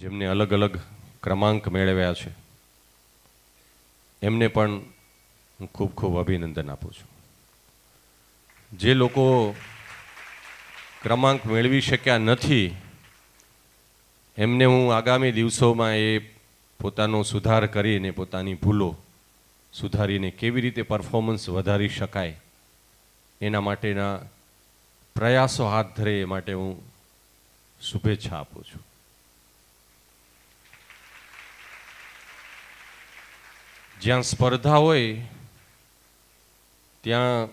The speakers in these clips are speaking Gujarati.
જેમને અલગ અલગ ક્રમાંક મેળવ્યા છે, એમને પણ હું ખૂબ ખૂબ અભિનંદન આપું છું. જે લોકો ક્રમાંક મેળવી શક્યા નથી, એમને હું આગામી દિવસોમાં એ પોતાનો સુધાર કરીને, પોતાની ભૂલો સુધારીને કેવી રીતે પરફોર્મન્સ વધારી શકાય, એના માટેના પ્રયાસો હાથ ધરે એ માટે હું શુભેચ્છા આપું છું. જ્યાં સ્પર્ધા હોય, ત્યાં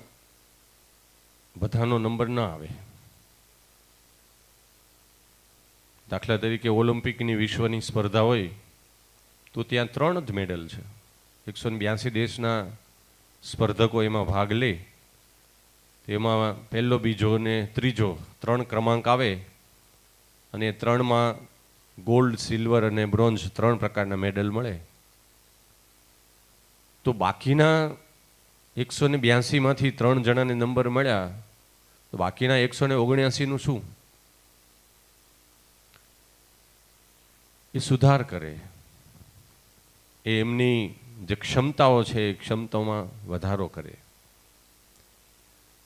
બધાનો નંબર ન આવે. દાખલા તરીકે ઓલિમ્પિકની વિશ્વની સ્પર્ધા હોય, તો ત્યાં ત્રણ જ મેડલ છે. એકસો બ્યાસી દેશના સ્પર્ધકો એમાં ભાગ લે. તેમાં પહેલો, બીજો ને ત્રીજો ત્રણ ક્રમાંક આવે અને ત્રણમાં ગોલ્ડ, સિલ્વર અને બ્રોન્ઝ ત્રણ પ્રકારના મેડલ મળે. તો બાકીના એકસો ને બ્યાસીમાંથી ત્રણ જણાને નંબર મળ્યા, તો બાકીના એકસો ને ઓગણ્યાસીનું શું? એ સુધાર કરે. એ એમની જે ક્ષમતાઓ છે, એ ક્ષમતાઓમાં વધારો કરે.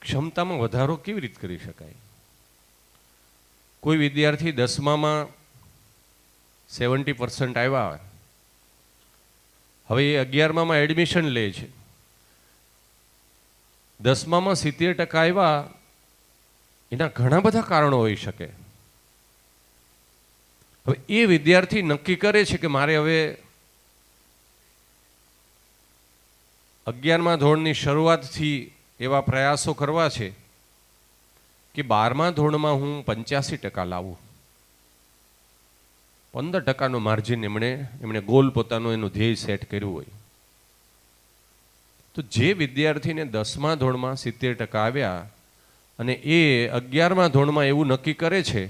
ક્ષમતામાં વધારો કેવી રીતે કરી શકાય? કોઈ વિદ્યાર્થી દસમામાં સેવન્ટી પર્સન્ટ આવ્યા હવે એ અગિયારમાં એડમિશન લે છે. દસમામાં સિત્તેર ટકા આવ્યા, એના ઘણા બધા કારણો હોઈ શકે. હવે એ વિદ્યાર્થી નક્કી કરે છે કે મારે હવે અગિયારમા ધોરણની શરૂઆતથી એવા પ્રયાસો કરવા છે કે બારમા ધોરણમાં હું પંચ્યાસી ટકા લાવું. પંદર ટકાનો માર્જિન એમણે એમણે ગોલ પોતાનો એનું ધ્યેય સેટ કર્યું હોય. તો જે વિદ્યાર્થીને દસમા ધોરણમાં સિત્તેર ટકા આવ્યા અને એ અગિયારમા ધોરણમાં એવું નક્કી કરે છે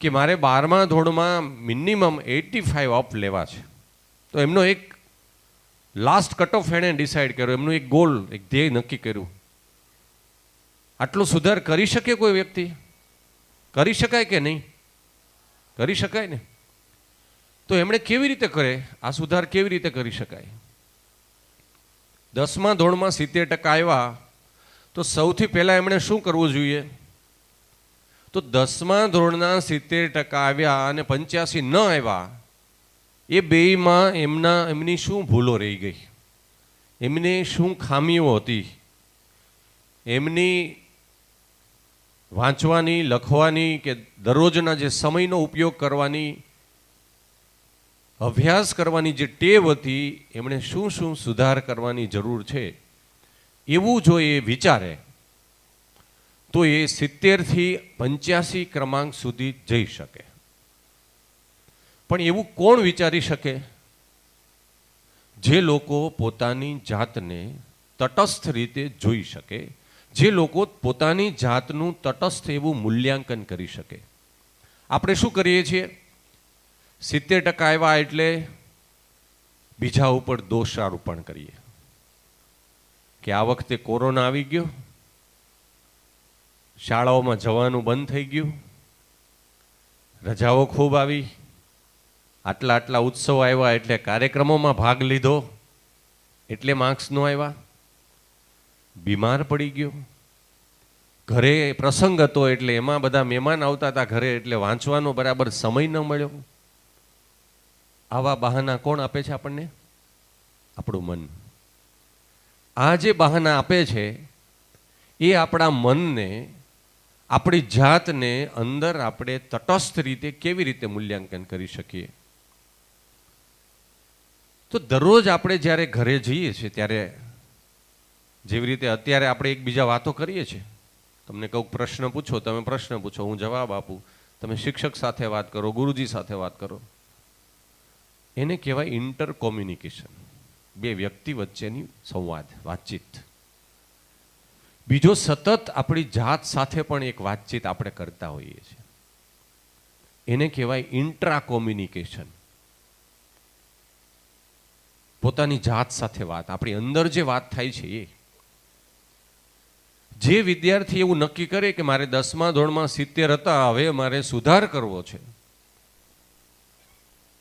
કે મારે બારમા ધોરણમાં મિનિમમ એટી ફાઇવ અપ લેવા છે. તો એમનો એક લાસ્ટ કટ ઓફ એણે ડિસાઈડ કર્યો, એમનું એક ગોલ એક ધ્યેય નક્કી કર્યું. આટલો સુધાર કરી શકે કોઈ વ્યક્તિ? કરી શકાય કે નહીં? કરી શકાય ને? તો એમણે કેવી રીતે કરે? આ સુધાર કેવી રીતે કરી શકાય? દસમા ધોરણમાં સિત્તેર ટકા આવ્યા. તો સૌથી પહેલાં એમણે શું કરવું જોઈએ? તો દસમા ધોરણના સિત્તેર ટકા આવ્યા અને પંચ્યાસી ન આવ્યા. એ બેયમાં એમના, એમની શું ભૂલો રહી ગઈ? એમને શું ખામીઓ હતી? એમની વાંચવાની, લખવાની કે દરરોજના જે સમયનો ઉપયોગ કરવાની, અભ્યાસ કરવાની જે ટેવ હતી, એમણે શું શું સુધાર કરવાની જરૂર છે? એવું જો એ વિચારે, તો એ સિત્તેરથી પંચ્યાસી ક્રમાંક સુધી જઈ શકે. પણ એવું કોણ વિચારી શકે? જે લોકો પોતાની જાતને તટસ્થ રીતે જોઈ શકે જે લોકો પોતાની જાતનું તટસ્થ એવું મૂલ્યાંકન કરી શકે. આપણે શું કરીએ છીએ? સિત્તેર ટકા આવ્યા એટલે બીજા ઉપર દોષારોપણ કરીએ. કે આ વખતે કોરોના આવી ગયો, શાળાઓમાં જવાનું બંધ થઈ ગયું, રજાઓ ખૂબ આવી, આટલા આટલા ઉત્સવ આવ્યા એટલે કાર્યક્રમોમાં ભાગ લીધો, એટલે માર્ક્સ નો આવ્યા. બીમાર પડી ગયો. ઘરે પ્રસંગ હતો એટલે એમાં બધા મહેમાન આવતા હતા ઘરે એટલે વાંચવાનો બરાબર સમય ન મળ્યો. આવા બહાના કોણ આપે છે આપણને? આપણું મન. આ જે બહાના આપે છે, એ આપણા મનને, આપણી જાતને અંદર આપણે તટસ્થ રીતે કેવી રીતે મૂલ્યાંકન કરી શકીએ? તો દરરોજ આપણે જ્યારે ઘરે જઈએ છીએ, ત્યારે જેવી રીતે અત્યારે આપણે એકબીજા વાતો કરીએ છીએ. તમને કહું પ્રશ્ન પૂછો, તમે પ્રશ્ન પૂછો, હું જવાબ આપું. તમે શિક્ષક સાથે વાત કરો, ગુરુજી સાથે વાત કરો. એને કહેવાય ઇન્ટર કોમ્યુનિકેશન બે વ્યક્તિ વચ્ચેની સંવાદ, વાતચીત. બીજો સતત આપણી જાત સાથે પણ એક વાતચીત આપણે કરતા હોઈએ છીએ. એને કહેવાય ઇન્ટ્રા કોમ્યુનિકેશન પોતાની જાત સાથે વાત, આપણી અંદર જે વાત થાય છે એ. જે વિદ્યાર્થી એવું નક્કી કરે કે મારે દસમા ધોરણમાં સિત્તેર હતા, હવે મારે સુધાર કરવો છે.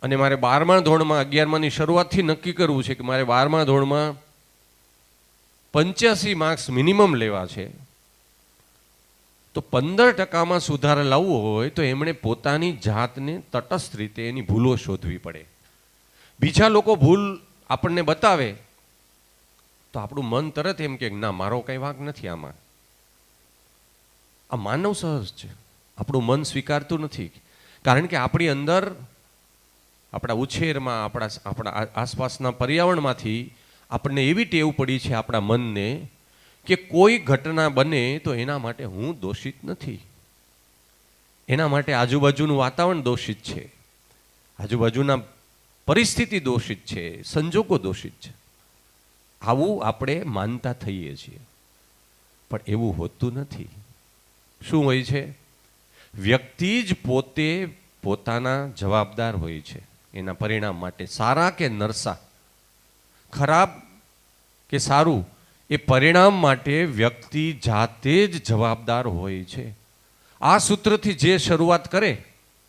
અને મારે બારમા ધોરણમાં અગિયારમાની શરૂઆતથી નક્કી કરવું છે કે મારે બારમા ધોરણમાં પંચ્યાસી માર્ક્સ મિનિમમ લેવા છે. તો પંદર ટકામાં સુધાર લાવવો હોય તો એમણે પોતાની જાતને તટસ્થ રીતે એની ભૂલો શોધવી પડે. બીજા લોકો ભૂલ આપણને બતાવે, તો આપણું મન તરત એમ કે, ના, મારો કંઈ વાંક નથી આમાં. આ માનવ સહજ છે. આપણું મન સ્વીકારતું નથી. કારણ કે આપણી અંદર, આપણા ઉછેરમાં, આપણા આપણા આસપાસના પર્યાવરણમાંથી આપણને એવી ટેવ પડી છે આપણા મનને કે કોઈ ઘટના બને તો એના માટે હું દોષિત નથી. એના માટે આજુબાજુનું વાતાવરણ દોષિત છે. આજુબાજુના પરિસ્થિતિ દોષિત છે. સંજોગો દોષિત છે. આવું આપણે માનતા થઈએ છીએ. પણ એવું હોતું નથી. શું હોય છે? વ્યક્તિ જ પોતે પોતાના જવાબદાર હોય છે. એના પરિણામ માટે સારા કે નરસા? ખરાબ કે સારું? એ પરિણામ માટે વ્યક્તિ જાતે જ જવાબદાર હોય છે. આ સૂત્રથી જે શરૂઆત કરે,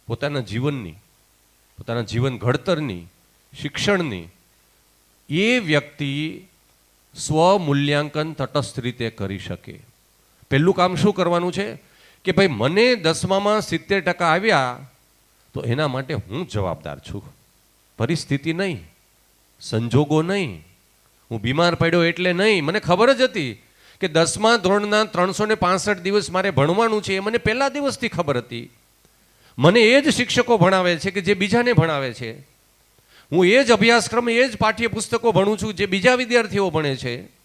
પોતાના જીવનની, પોતાના જીવન ઘડતરની, શિક્ષણની, એ વ્યક્તિ સ્વમૂલ્યાંકન તટસ્થ રીતે કરી શકે. પહેલું કામ શું કરવાનું છે? કે ભાઈ મને દસમામાં સિત્તેર ટકા આવ્યા, તો એના માટે હું જવાબદાર છું. પરિસ્થિતિ નહીં, સંજોગો નહીં, હું બીમાર પડ્યો એટલે નહીં. મને ખબર જ હતી કે દસમા ધોરણના ત્રણસો ને પાસઠ દિવસ મારે ભણવાનું છે, એ મને પહેલા દિવસથી ખબર હતી. મને એ જ શિક્ષકો ભણાવે છે કે જે બીજાને ભણાવે છે. હું એ જ અભ્યાસક્રમ, એ જ પાઠ્યપુસ્તકો ભણું છું, જે બીજા વિદ્યાર્થીઓ ભણે છે.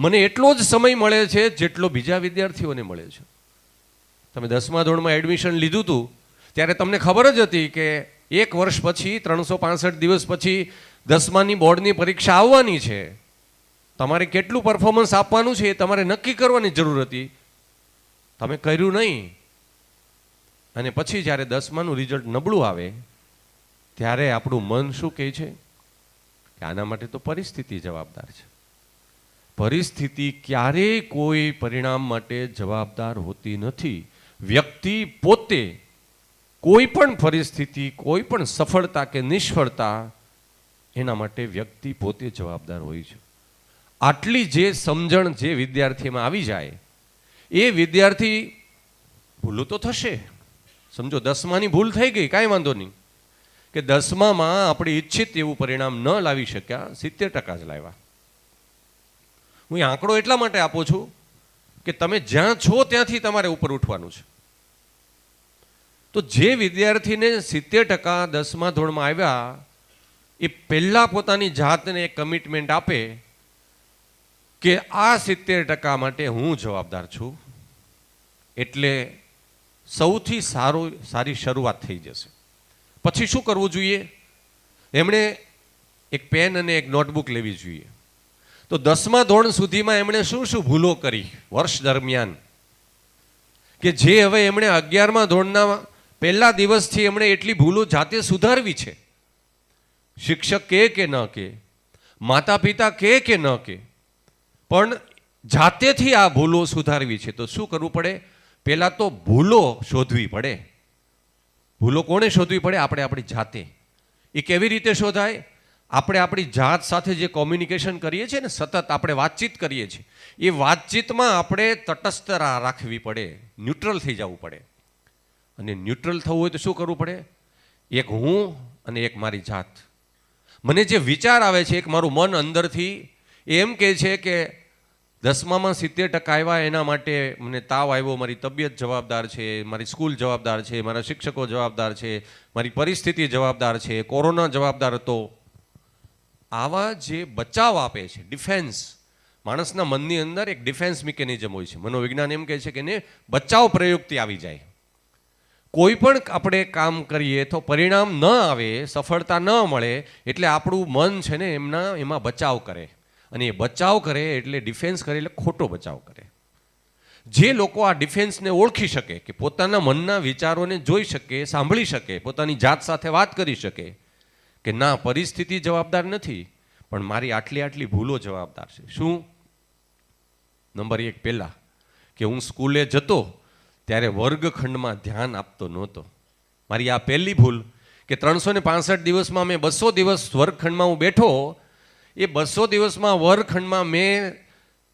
મને એટલો જ સમય મળે છે જેટલો બીજા વિદ્યાર્થીઓને મળે છે. તમે દસમા ધોરણમાં એડમિશન લીધું હતું ત્યારે તમને ખબર જ હતી કે એક વર્ષ પછી, ત્રણસો દિવસ પછી દસમાની બોર્ડની પરીક્ષા આવવાની છે. તમારે કેટલું પરફોર્મન્સ આપવાનું છે એ તમારે નક્કી કરવાની જરૂર હતી. તમે કર્યું નહીં. અને પછી જ્યારે દસમાનું રિઝલ્ટ નબળું આવે, ત્યારે આપણું મન શું કહે છે? કે આના માટે તો પરિસ્થિતિ જવાબદાર છે. પરિસ્થિતિ ક્યારેય કોઈ પરિણામ માટે જવાબદાર હોતી નથી. વ્યક્તિ પોતે કોઈ પણ પરિસ્થિતિ, કોઈ પણ સફળતા કે નિષ્ફળતા એના માટે વ્યક્તિ પોતે જવાબદાર હોય છે. આટલી જે સમજણ જે વિદ્યાર્થીમાં આવી જાય, એ વિદ્યાર્થી ભૂલો તો થશે. સમજો, દસમાની ભૂલ થઈ ગઈ, કાંઈ વાંધો નહીં. કે દસમામાં આપણે ઈચ્છિત એવું પરિણામ ન લાવી શક્યા, સિત્તેર ટકા જ લાવ્યા. હું એ આંકડો એટલા માટે આપું છું કે તમે જ્યાં છો ત્યાંથી તમારે ઉપર ઉઠવાનું છે. તો જે વિદ્યાર્થીને સિત્તેર ટકા દસમા ધોરણમાં આવ્યા, એ પહેલાં પોતાની જાતને કમિટમેન્ટ આપે કે આ સિત્તેર ટકા માટે હું જવાબદાર છું. એટલે સૌથી સારું, સારી શરૂઆત થઈ જશે. પછી શું કરવું જોઈએ? એમણે એક પેન અને એક નોટબુક લેવી જોઈએ. તો દસમા ધોરણ સુધીમાં એમણે શું શું ભૂલો કરી વર્ષ દરમિયાન? કે જે હવે એમણે અગિયારમા ધોરણના પહેલા દિવસથી એમણે એટલી ભૂલો જાતે સુધારવી છે? શિક્ષક કે કે ન કે માતા પિતા કે કે ન કે, પણ જાતેથી આ ભૂલો સુધારવી છે તો શું કરવું પડે? પહેલાં તો ભૂલો શોધવી પડે. ભૂલો કોણે શોધવી પડે? આપણે આપણી જાતે. એ કેવી રીતે શોધાય? આપણે આપણી જાત સાથે જે કોમ્યુનિકેશન કરીએ છીએ ને, સતત આપણે વાતચીત કરીએ છીએ, એ વાતચીતમાં આપણે તટસ્થ રાખવી પડે ન્યુટ્રલ થઈ જવું પડે. અને ન્યુટ્રલ થવું હોય તો શું કરવું પડે? એક હું અને એક મારી જાત. મને જે વિચાર આવે છે, એક મારું મન અંદરથી એમ કહે છે કે દસમામાં સિત્તેર ટકા આવ્યા એના માટે મને તાવ આવ્યો, મારી તબિયત જવાબદાર છે, મારી સ્કૂલ જવાબદાર છે, મારા શિક્ષકો જવાબદાર છે, મારી પરિસ્થિતિ જવાબદાર છે, કોરોના જવાબદાર હતો. આવા જે બચાવ આપે છે ડિફેન્સ માણસના મનની અંદર એક ડિફેન્સ મિકેનિઝમ હોય છે. મનોવિજ્ઞાન એમ કહે છે કે એને બચાવ પ્રયુક્તિ આવી જાય. કોઈ પણ આપણે કામ કરીએ તો પરિણામ ન આવે, સફળતા ન મળે, એટલે આપણું મન છે ને એમના, એમાં બચાવ કરે. અને એ બચાવ કરે એટલે ડિફેન્સ કરે એટલે ખોટો બચાવ કરે. જે લોકો આ ડિફેન્સને ઓળખી શકે, કે પોતાના મનના વિચારોને જોઈ શકે, સાંભળી શકે, પોતાની જાત સાથે વાત કરી શકે કે ના, પરિસ્થિતિ જવાબદાર નથી, પણ મારી આટલી આટલી ભૂલો જવાબદાર છે. શું? નંબર એક પહેલાં, કે હું સ્કૂલે જતો ત્યારે વર્ગખંડમાં ધ્યાન આપતો નહોતો. મારી આ પહેલી ભૂલ, કે ત્રણસો ને પાંસઠ દિવસમાં મેં બસો દિવસ વર્ગખંડમાં હું બેઠો, એ બસો દિવસમાં વર્ગખંડમાં મેં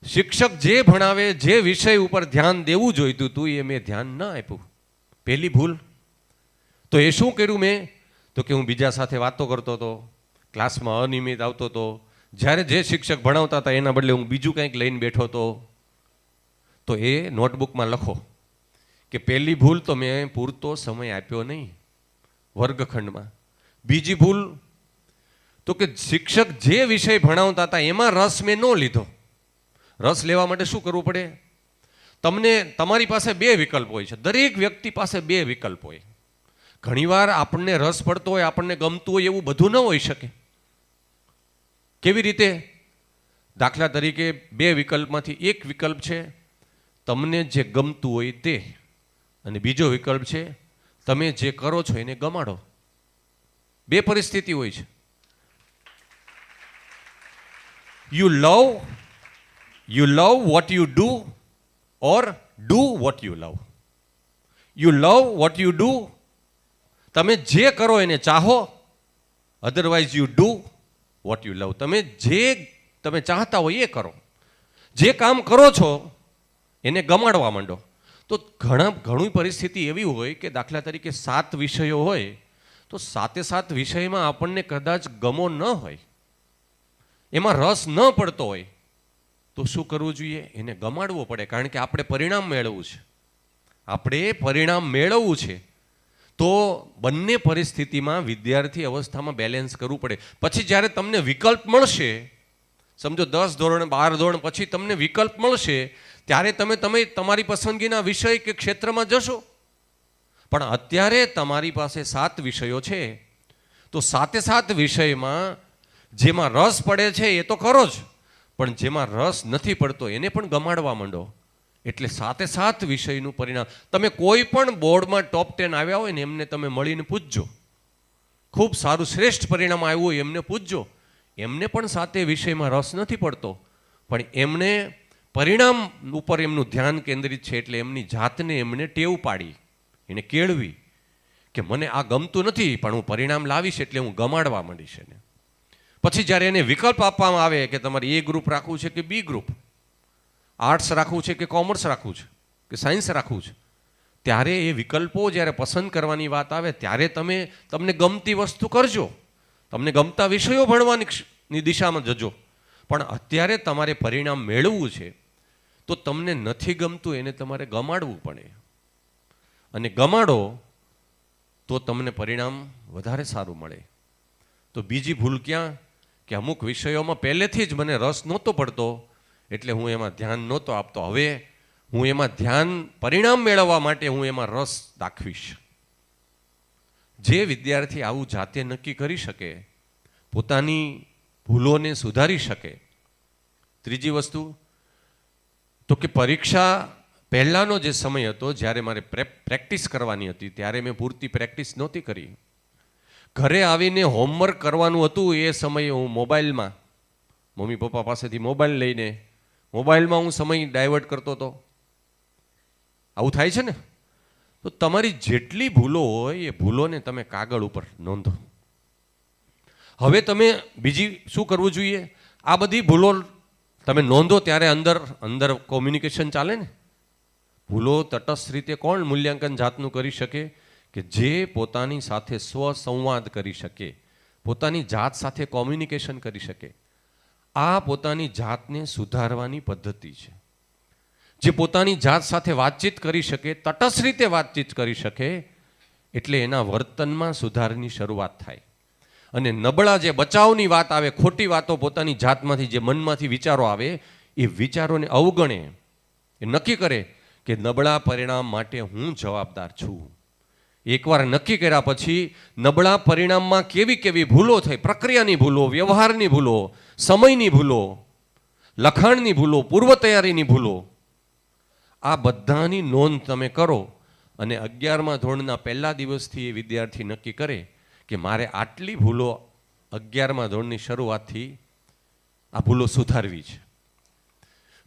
શિક્ષક જે ભણાવે, જે વિષય ઉપર ધ્યાન દેવું જોઈતું હતું એ મેં ધ્યાન ના આપ્યું. પહેલી ભૂલ. તો એ શું કર્યું મેં? તો કે હું બીજા સાથે વાતો કરતો હતો, ક્લાસમાં અનિયમિત આવતો હતો, જ્યારે જે શિક્ષક ભણાવતા હતા એના બદલે હું બીજું કંઈક લઈને બેઠો હતો. તો એ નોટબુકમાં લખો કે પહેલી ભૂલ તો મેં પૂરતો સમય આપ્યો નહીં, વર્ગખંડમાં. બીજી ભૂલ તો કે શિક્ષક જે વિષય ભણાવતા હતા એમાં રસ મેં ન લીધો. રસ લેવા માટે શું કરવું પડે? તમને તમારી પાસે બે વિકલ્પ હોય છે. દરેક વ્યક્તિ પાસે બે વિકલ્પ હોય. ઘણીવાર આપણને રસ પડતો હોય, આપણને ગમતું હોય એવું બધું ન હોઈ શકે. કેવી રીતે? દાખલા તરીકે બે વિકલ્પમાંથી એક વિકલ્પ છે, તમને જે ગમતું હોય તે. અને બીજો વિકલ્પ છે, તમે જે કરો છો એને ગમાડો. બે પરિસ્થિતિ હોય છે. You love you love what you do or do what you love you love what you do તમે જે કરો એને ચાહો otherwise you do what you love તમે જે તમે ચાહતા હોય એ કરો. જે કામ કરો છો, એને ગમાડવા માંડો. તો ઘણા, ઘણી પરિસ્થિતિ એવી હોય કે દાખલા તરીકે સાત વિષયો હોય, તો સાતે સાત વિષયમાં આપણને કદાચ ગમો ન હોય, એમાં રસ ન પડતો હોય, તો શું કરવું જોઈએ? એને ગમાડવો પડે, કારણ કે આપણે પરિણામ મેળવવું છે. આપણે પરિણામ મેળવવું છે. તો બંને પરિસ્થિતિમાં વિદ્યાર્થી અવસ્થામાં બેલેન્સ કરવું પડે. પછી જ્યારે તમને વિકલ્પ મળશે, સમજો દસ ધોરણ, બાર ધોરણ પછી તમને વિકલ્પ મળશે, ત્યારે તમે તમે તમારી પસંદગીના વિષય કે ક્ષેત્રમાં જશો. પણ અત્યારે તમારી પાસે સાત વિષયો છે. તો સાતે સાત વિષયમાં જેમાં રસ પડે છે એ તો કરો જ. પણ જેમાં રસ નથી પડતો એને પણ ગમાડવા માંડો. એટલે સાથે સાથ વિષયનું પરિણામ. તમે કોઈ પણ બોર્ડમાં ટોપ ટેન આવ્યા હોય ને, એમને તમે મળીને પૂછજો. ખૂબ સારું શ્રેષ્ઠ પરિણામ આવ્યું હોય, એમને પૂછજો. એમને પણ સાથે વિષયમાં રસ નથી પડતો. પણ એમને પરિણામ ઉપર એમનું ધ્યાન કેન્દ્રિત છે એટલે એમની જાતને એમને ટેવ પાડી. એને કેળવી કે મને આ ગમતું નથી, પણ હું પરિણામ લાવીશ એટલે હું ગમાડવા માંડીશ એને. પછી જ્યારે એને વિકલ્પ આપવામાં આવે કે તમારે એ ગ્રુપ રાખવું છે કે બી ગ્રુપ આર્ટ્સ રાખવું છે કે કોમર્સ રાખવું છે? કે સાયન્સ રાખવું છે? ત્યારે એ વિકલ્પો જ્યારે પસંદ કરવાની વાત આવે, ત્યારે તમે, તમને ગમતી વસ્તુ કરજો. તમને ગમતા વિષયો ભણવાની દિશામાં જજો. પણ અત્યારે તમારે પરિણામ મેળવવું છે, તો તમને નથી ગમતું એને તમારે ગમાડવું પડે. અને ગમાડો, તો તમને પરિણામ વધારે સારું મળે. તો બીજી ભૂલ ક્યાં? કે અમુક વિષયોમાં પહેલેથી જ મને રસ નહોતો પડતો એટલે હું એમાં ધ્યાન નહોતો આપતો. હવે હું એમાં ધ્યાન પરિણામ મેળવવા માટે હું એમાં રસ દાખવીશ. જે વિદ્યાર્થી આવું જાતે નક્કી કરી શકે, પોતાની ભૂલોને સુધારી શકે. ત્રીજી વસ્તુ, તો કે પરીક્ષા પહેલાંનો જે સમય હતો, જ્યારે મારે પ્રેક્ટિસ કરવાની હતી, ત્યારે મેં પૂરતી પ્રેક્ટિસ નહોતી કરી. ઘરે આવીને હોમવર્ક કરવાનું હતું એ સમયે હું મોબાઈલમાં, મમ્મી પપ્પા પાસેથી મોબાઈલ લઈને મોબાઈલમાં હું સમય ડાયવર્ટ કરતો હતો આવું થાય છે ને? તો તમારી જેટલી ભૂલો હોય, એ ભૂલોને તમે કાગળ ઉપર નોંધો. હવે તમે બીજી શું કરવું જોઈએ? આ બધી ભૂલો તમે નોંધો ત્યારે અંદર અંદર કોમ્યુનિકેશન ચાલે ને? ભૂલો તટસ્થ રીતે કોણ મૂલ્યાંકન જાતનું કરી શકે? કે જે પોતાની સાથે સ્વસંવાદ કરી શકે? પોતાની જાત સાથે કોમ્યુનિકેશન કરી શકે? આ પોતાની જાતને સુધારવાની પદ્ધતિ છે. જે પોતાની જાત સાથે વાતચીત કરી શકે, તટસ્થ રીતે વાતચીત કરી શકે, એટલે એના વર્તનમાં સુધારની શરૂઆત થાય. અને નબળા જે બચાવની વાત આવે, ખોટી વાતો પોતાની જાતમાંથી, જે મનમાંથી વિચારો આવે, એ વિચારોને અવગણે. એ નક્કી કરે કે નબળા પરિણામ માટે હું જવાબદાર છું. એકવાર નક્કી કર્યા પછી નબળા પરિણામમાં કેવી કેવી ભૂલો થઈ, પ્રક્રિયાની ભૂલો, વ્યવહારની ભૂલો સમયની ભૂલો, લખાણની ભૂલો, પૂર્વ તૈયારીની ભૂલો, આ બધાની નોંધ તમે કરો અને અગિયારમા ધોરણના પહેલા દિવસથી એ વિદ્યાર્થી નક્કી કરે કે મારે આટલી ભૂલો અગિયારમા ધોરણની શરૂઆતથી આ ભૂલો સુધારવી છે.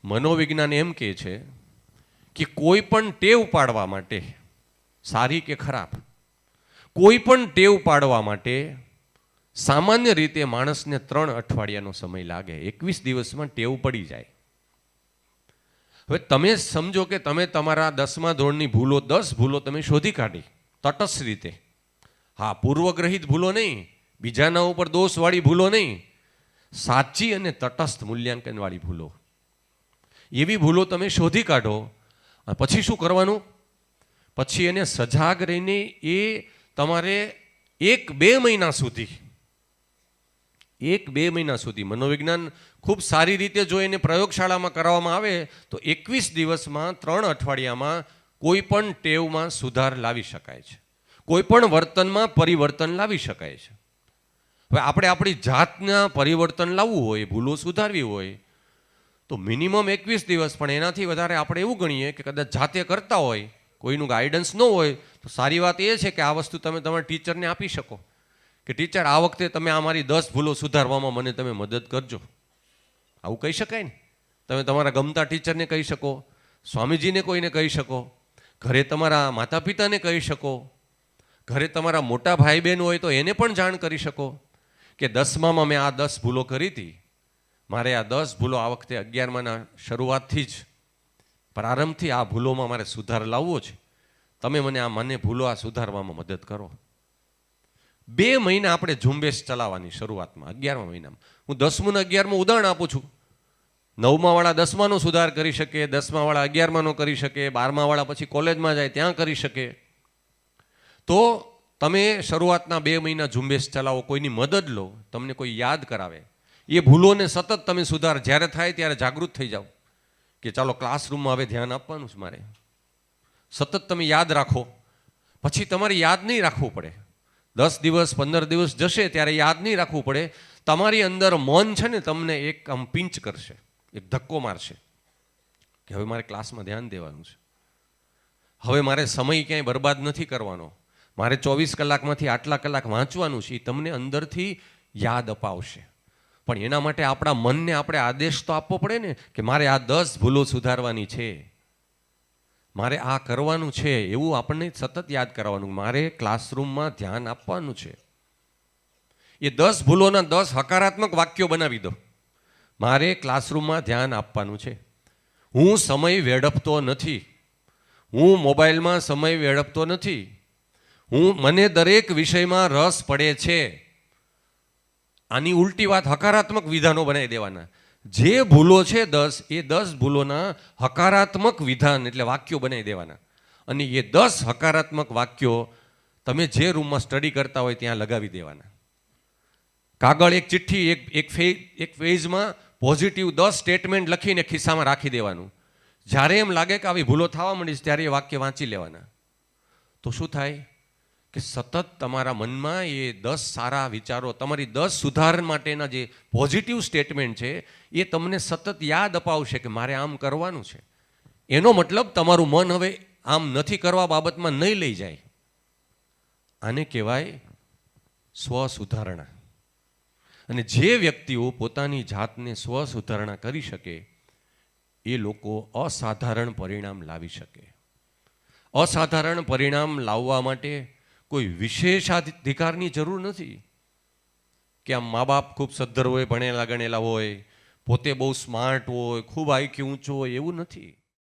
મનોવિજ્ઞાન એમ કહે છે કે કોઈ પણ ટેવ પાડવા માટે, સારી કે ખરાબ, કોઈ પણ ટેવ પાડવા માટે સામાન્ય રીતે માણસને ત્રણ અઠવાડિયાનો સમય લાગે. એકવીસ દિવસમાં ટેવ પડી જાય. હવે તમે સમજો કે તમે તમારા દસમા ધોરણની ભૂલો, દસ ભૂલો તમે શોધી કાઢી, તટસ્થ રીતે. હા, પૂર્વગ્રહિત ભૂલો નહીં, બીજાના ઉપર દોષવાળી ભૂલો નહીં. સાચી અને તટસ્થ મૂલ્યાંકનવાળી ભૂલો. એવી ભૂલો તમે શોધી કાઢો પછી શું કરવાનું? પછી એને સજાગ રહીને એ તમારે એક બે મહિના સુધી એક બે મહિના સુધી મનોવિજ્ઞાન ખૂબ સારી રીતે જો એને પ્રયોગશાળામાં કરાવવામાં આવે, તો એકવીસ દિવસમાં ત્રણ અઠવાડિયામાં કોઈ પણ ટેવમાં સુધાર લાવી શકાય છે. કોઈ પણ વર્તનમાં પરિવર્તન લાવી શકાય છે. હવે આપણે આપણી જાતના પરિવર્તન લાવવું હોય, ભૂલો સુધારવી હોય, તો મિનિમમ એકવીસ દિવસ, પણ એનાથી વધારે આપણે એવું ગણીએ કે કદાચ જાતે કરતા હોય, કોઈનું ગાઈડન્સ ન હોય, તો સારી વાત એ છે કે આ વસ્તુ તમે તમારા ટીચરને આપી શકો. કે ટીચર, આ વખતે તમે આ મારી દસ ભૂલો સુધારવામાં મને તમે મદદ કરજો. આવું કહી શકાય ને? તમે તમારા ગમતા ટીચરને કહી શકો, સ્વામીજીને કોઈને કહી શકો, ઘરે તમારા માતા પિતાને કહી શકો, ઘરે તમારા મોટા ભાઈ બહેન હોય તો એને પણ જાણ કરી શકો કે દસમામાં મેં આ દસ ભૂલો કરી હતી. મારે આ દસ ભૂલો આ વખતે અગિયારમાંના શરૂઆતથી જ, પ્રારંભથી આ ભૂલોમાં મારે સુધાર લાવવો છે. તમે મને આ મને ભૂલો આ સુધારવામાં મદદ કરો. બે મહિના આપણે ઝુંબેશ ચલાવવાની શરૂઆતમાં, અગિયારમા મહિનામાં. હું દસમું ને અગિયારમું ઉદાહરણ આપું છું. નવમાવાળા દસમાનો સુધાર કરી શકે, દસમાવાળા અગિયારમાનો કરી શકે બારમા વાળા પછી કોલેજમાં જાય, ત્યાં કરી શકે. તો તમે શરૂઆતના બે મહિના ઝુંબેશ ચલાવો, કોઈની મદદ લો, તમને કોઈ યાદ કરાવે. એ ભૂલોને સતત તમે સુધાર જ્યારે થાય ત્યારે જાગૃત થઈ જાઓ. કે ચાલો ક્લાસરૂમમાં હવે ધ્યાન આપવાનું છે મારે. સતત તમે યાદ રાખો. પછી તમારે યાદ નહીં રાખવું પડે. દસ દિવસ, પંદર દિવસ જશે ત્યારે યાદ નહીં રાખવું પડે. તમારી અંદર મન છે ને તમને એક આમ પિંચ કરશે, એક ધક્કો મારશે કે હવે મારે ક્લાસમાં ધ્યાન દેવાનું છે. હવે મારે સમય ક્યાંય બરબાદ નથી કરવાનો. મારે ચોવીસ કલાકમાંથી આટલા કલાક વાંચવાનું છે, એ તમને અંદરથી યાદ અપાવશે. પણ એના માટે આપણા મનને આપણે આદેશ તો આપવો પડે ને કે મારે આ દસ ભૂલો સુધારવાની છે. મારે આ કરવાનું છે એવું આપણને સતત યાદ કરાવવાનું મારે ક્લાસરૂમમાં ધ્યાન આપવાનું છે. એ દસ ભૂલોના દસ હકારાત્મક વાક્યો બનાવી દો. મારે ક્લાસરૂમમાં ધ્યાન આપવાનું છે. હું સમય વેડપતો નથી. હું મોબાઈલમાં સમય વેડપતો નથી. હું, મને દરેક વિષયમાં રસ પડે છે. આની ઉલટી વાત હકારાત્મક વિધાનો બનાવી દેવાના. જે ભૂલો છે દસ, એ દસ ભૂલોના હકારાત્મક વિધાન એટલે વાક્યો બનાવી દેવાના. અને એ દસ હકારાત્મક વાક્યો તમે જે રૂમમાં સ્ટડી કરતા હોય ત્યાં લગાવી દેવાના. કાગળ એક ચિઠ્ઠી, એક એક ફેજ એક ફેઝમાં પોઝિટિવ દસ સ્ટેટમેન્ટ લખીને ખિસ્સામાં રાખી દેવાનું. જ્યારે એમ લાગે કે આવી ભૂલો થવા માંડી ત્યારે એ વાક્ય વાંચી લેવાના. તો શું થાય? કે સતત તમારા મનમાં એ દસ સારા વિચારો, તમારી દસ સુધાર માટેના જે પોઝિટિવ સ્ટેટમેન્ટ છે, એ તમને સતત યાદ અપાવશે કે મારે આમ કરવાનું છે. એનો મતલબ તમારું મન હવે આમ નથી કરવા બાબતમાં નહીં લઈ જાય. આને કહેવાય સ્વ સુધારણા અને જે વ્યક્તિઓ પોતાની જાતને સ્વ સુધારણા કરી શકે, એ લોકો અસાધારણ પરિણામ લાવી શકે. અસાધારણ પરિણામ લાવવા માટે કોઈ વિશેષાધિકારની જરૂર નથી કે આમ મા બાપ ખૂબ સદ્ધર હોય ભણેલા ગણેલા હોય, પોતે બહુ સ્માર્ટ હોય, ખૂબ આઈક્યુ ઊંચો હોય, એવું નથી.